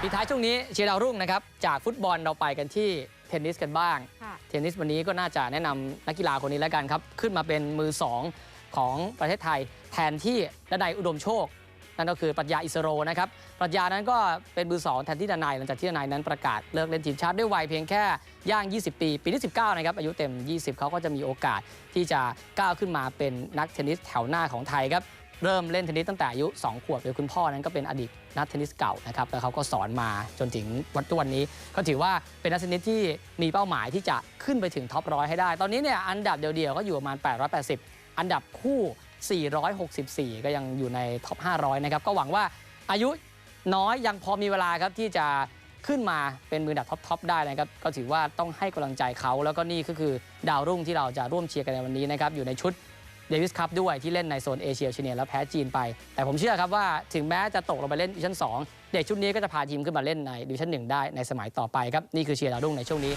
ปิดท้ายช่วงนี้เชียร์ดาวรุ่งนะครับ จากฟุตบอลเราไปกันที่เทนนิสกันบ้างค่ะเทนนิสวันนี้ก็น่าจะแนะนำนักกีฬาคนนี้แล้วกันครับ ขึ้นมาเป็นมือ 2 ของประเทศไทย แทนที่ดนัยอุดมโชค นั่นก็คือปรัชญาอิสโรนะครับ ปรัชญานั้นก็เป็นมือ 2 แทนที่ดนัยหลังจากที่ดนัยนั้นประกาศเลิกเล่นทีมชาติด้วยวัยเพียงแค่ย่าง 20 ปี ปีที่ 19 นะครับ อายุเต็ม 20 เขาก็จะมีโอกาสที่จะก้าวขึ้นมาเป็นนักเทนนิสแถวหน้าของไทยครับ เริ่มเล่นเทนนิสตั้งแต่อายุ2ขวบโดยคุณพ่อนั้นก็เป็นอดีตนักเทนนิสเก่านะครับแล้วเขาก็สอนมาจนถึงวันทุกวันนี้ ก็ถือว่าเป็นนักเทนนิสที่มีเป้าหมายที่จะขึ้นไปถึงท็อปร้อยให้ได้ ตอนนี้เนี่ยอันดับเดียวๆก็อยู่ประมาณ 880 อันดับคู่ 464 ก็ยังอยู่ในท็อป 500 นะครับก็หวังว่าอายุน้อยยังพอมีเวลาครับที่จะขึ้นมาเป็นมือดับท็อปๆได้นะครับก็ถือว่าต้องให้กำลังใจเขาแล้วก็นี่ก็คือดาวรุ่งที่เราจะร่วมเชียร์กันในวันนี้นะครับอยู่ในชุด ดวิสคัพด้วยที่เล่นในโซนเอเชียเชเนียแล้วแพ้จีนไป แต่ผมเชื่อครับว่าถึงแม้จะตกลงไปเล่นดิวิชั่น 2 เด็กชุดนี้ก็จะพาทีมขึ้นมาเล่นในดิวิชั่น 1 ได้ในสมัยต่อไปครับนี่คือเชียร์ดาวรุ่งในช่วงนี้